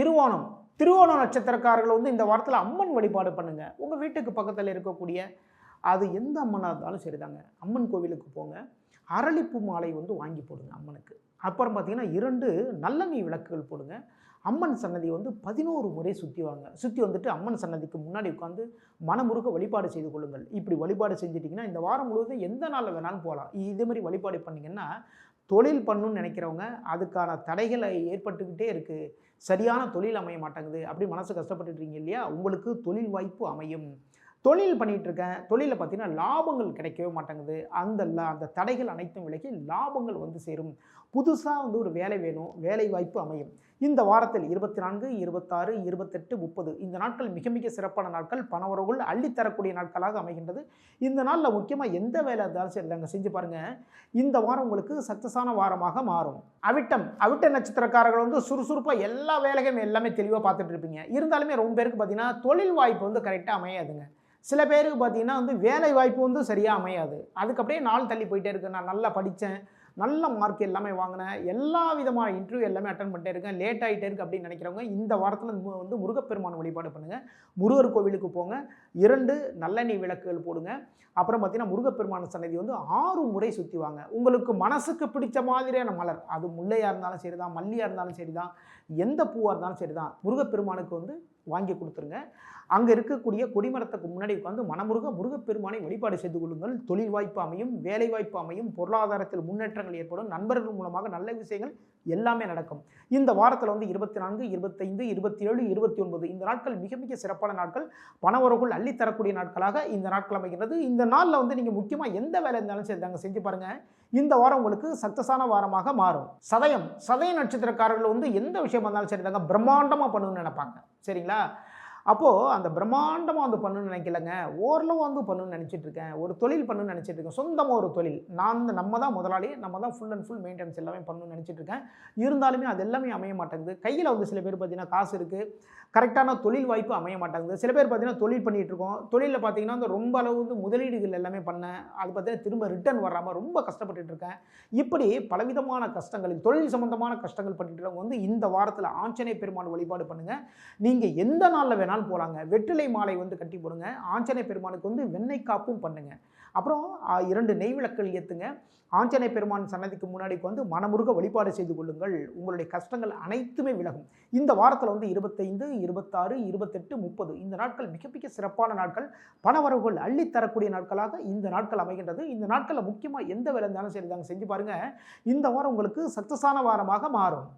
திருவோணம். திருவோணம் நட்சத்திரக்காரர்கள் வந்து இந்த வாரத்தில் அம்மன் வழிபாடு பண்ணுங்க. உங்கள் வீட்டுக்கு பக்கத்தில் இருக்கக்கூடிய அது எந்த அம்மனாக இருந்தாலும் சரிதாங்க. அம்மன் கோவிலுக்கு போங்க. அரளிப்பு மாலை வந்து வாங்கி போடுங்க அம்மனுக்கு. அப்புறம் பார்த்தீங்கன்னா இரண்டு நல்லெண்ணெய் விளக்குகள் போடுங்க. அம்மன் சன்னதி வந்து பதினோரு முறை சுற்றி வாங்க. சுற்றி வந்துட்டு அம்மன் சன்னதிக்கு முன்னாடி உட்காந்து மனமுருக வழிபாடு செய்து கொள்ளுங்கள். இப்படி வழிபாடு செஞ்சிட்டிங்கன்னா இந்த வாரம் முழுவதும் எந்த நாளில் வேணாலும் போகலாம். இதே மாதிரி வழிபாடு பண்ணிங்கன்னா தொழில் பண்ணணும்னு நினைக்கிறவங்க அதுக்கான தடைகளை ஏற்பட்டுக்கிட்டே இருக்குது சரியான தொழில் அமைய மாட்டேங்குது. அப்படி மனசு கஷ்டப்பட்டுட்டு இருக்கீங்க இல்லையா? உங்களுக்கு தொழில் வாய்ப்பு அமையும். தொழில் பண்ணிகிட்டு இருக்கேன் தொழிலில் பார்த்தீங்கன்னா லாபங்கள் கிடைக்கவே மாட்டேங்குது. அந்த லா- அந்த தடைகள் அனைத்தும் விலகி லாபங்கள் வந்து சேரும். புதுசாக வந்து ஒரு வேலை வேணும் வேலை வாய்ப்பு அமையும். இந்த வாரத்தில் இருபத்தி நான்கு இருபத்தாறு இருபத்தெட்டு முப்பது இந்த நாட்கள் மிக மிக சிறப்பான நாட்கள். பணவரவுகள் அள்ளித்தரக்கூடிய நாட்களாக அமைகின்றது. இந்த நாளில் முக்கியமாக எந்த வேலை இருந்தாலும் சரி நாங்கள் செஞ்சு பாருங்கள் இந்த வாரம் உங்களுக்கு சக்ஸஸான வாரமாக மாறும். அவிட்டம் அவிட்ட நட்சத்திரக்காரர்கள் வந்து சுறுசுறுப்பாக எல்லா வேலைகளும் எல்லாமே தெளிவாக பார்த்துட்டு இருப்பீங்க. இருந்தாலுமே ரொம்ப பேருக்கு பார்த்தீங்கன்னா தொழில் வாய்ப்பு வந்து கரெக்டாக அமையாதுங்க. சில பேருக்கு பார்த்தீங்கன்னா வந்து வேலை வாய்ப்பு வந்து சரியாக அமையாது. அதுக்கு அப்படியே நாள் தள்ளி போயிட்டே இருக்கேன் நான் நல்லா படித்தேன். நல்ல மார்க் எல்லாமே வாங்கினேன். எல்லா விதமான இன்டர்வியூ எல்லாமே அட்டன் பண்ணிட்டே இருக்கேன். லேட் ஆகிட்டே இருக்கு அப்படின்னு நினைக்கிறவங்க இந்த வாரத்தில் வந்து முருகப்பெருமான் வழிபாடு பண்ணுங்கள் முருகர் கோவிலுக்கு போங்க. இரண்டு நல்லெண்ணெய் விளக்குகள் போடுங்க. அப்புறம் பார்த்தீங்கன்னா முருகப்பெருமான் சன்னதி வந்து ஆறு முறை சுற்றி வாங்க. உங்களுக்கு மனசுக்கு பிடிச்ச மாதிரியான மலர். அது முல்லையாக இருந்தாலும் சரி தான் மல்லியாக இருந்தாலும் சரி தான் எந்த பூவாக இருந்தாலும் சரி தான் முருகப்பெருமானுக்கு வந்து வாங்கி கொடுத்துருங்க. அங்கே இருக்கக்கூடிய கொடிமரத்துக்கு முன்னாடி உட்காந்து மனமுருக முருகப்பெருமானை வழிபாடு செய்து கொள்ளுங்கள். தொழில் வாய்ப்பு அமையும் வேலை வாய்ப்பு அமையும் பொருளாதாரத்தில் முன்னேற்றங்கள் ஏற்படும் நண்பர்கள் மூலமாக நல்ல விஷயங்கள் எல்லாமே நடக்கும். இந்த வாரத்தில் வந்து இருபத்தி நான்கு இருபத்தைந்து இருபத்தி ஏழு இருபத்தி ஒன்பது இந்த நாட்கள் மிக மிக சிறப்பான நாட்கள். பணவரவுகள் அள்ளி தரக்கூடிய நாட்களாக இந்த நாட்கள் அமைகிறது இந்த நாளில் வந்து நீங்கள் முக்கியமாக எந்த வேலை இருந்தாலும் சரி நாங்கள் செஞ்சு பாருங்கள் இந்த வாரம் உங்களுக்கு சக்சஸான வாரமாக மாறும். சதயம் சதய நட்சத்திரக்காரர்கள் வந்து எந்த விஷயம் இருந்தாலும் சரி தாங்க பிரம்மாண்டமாக பண்ணணும்னு நினைப்பாங்க. சரிங்களா? அப்போது அந்த பிரம்மாண்டமாக வந்து பண்ணணும்னு நினைக்கலங்க. ஓரளவு வந்து பண்ணணும்னு நினச்சிட்டு இருக்கேன் ஒரு தொழில் பண்ணணும்னு நினச்சிட்டு இருக்கேன் சொந்தமாக ஒரு தொழில். நான் நம்ம தான் முதலாளி நம்ம தான் ஃபுல் அண்ட் ஃபுல் மெயின்டெனன்ஸ் எல்லாமே பண்ணணும்னு நினச்சிட்டு இருக்கேன் இருந்தாலுமே அது எல்லாமே அமைய மாட்டேங்குது. கையில் வந்து சில பேர் பார்த்தீங்கன்னா காசு இருக்குது கரெக்டான தொழில் வாய்ப்பு அமைய மாட்டேங்குது. சில பேர் பார்த்தீங்கன்னா தொழில் பண்ணிகிட்டு இருக்கோம் தொழிலில் பார்த்தீங்கன்னா அந்த ரொம்ப அளவு வந்து முதலீடுகள் எல்லாமே பண்ணேன். அது பார்த்தீங்கன்னா திரும்ப ரிட்டர்ன் வராமல் ரொம்ப கஷ்டப்பட்டுட்டு இருக்கேன் இப்படி பலவிதமான கஷ்டங்கள் தொழில் சம்பந்தமான கஷ்டங்கள் பண்ணிட்டு இருக்கவங்க வந்து இந்த வாரத்தில் ஆஞ்சநேய பெருமாள் வழிபாடு பண்ணுங்கள் நீங்கள் எந்த நாளில் வேணாலும் போகலாங்க வெற்றிலை மாலை வந்து கட்டி போடுங்க. ஆஞ்சநேய பெருமானுக்கு வந்து வெண்ணெய் காப்பும் பண்ணுங்க. அப்புறம் இரண்டு நெய் விளக்குகள் ஏற்றுங்க ஆஞ்சநேய பெருமான் சன்னதிக்கு முன்னாடி வந்து மனமுருக வழிபாடு செய்து கொள்ளுங்கள். உங்களுடைய கஷ்டங்கள் அனைத்துமே விலகும். இந்த வாரத்தில் வந்து இருபத்தைந்து இருபத்தாறு இருபத்தெட்டு முப்பது இந்த நாட்கள் மிக மிக சிறப்பான நாட்கள். பணவரவுகள் அள்ளித்தரக்கூடிய நாட்களாக இந்த நாட்கள் அமைகின்றது. இந்த நாட்களில் முக்கியமாக எந்த வேலை இருந்தாலும் சரி தாங்க செஞ்சு பாருங்கள் இந்த வாரம் உங்களுக்கு சக்ஸஸான வாரமாக மாறும்.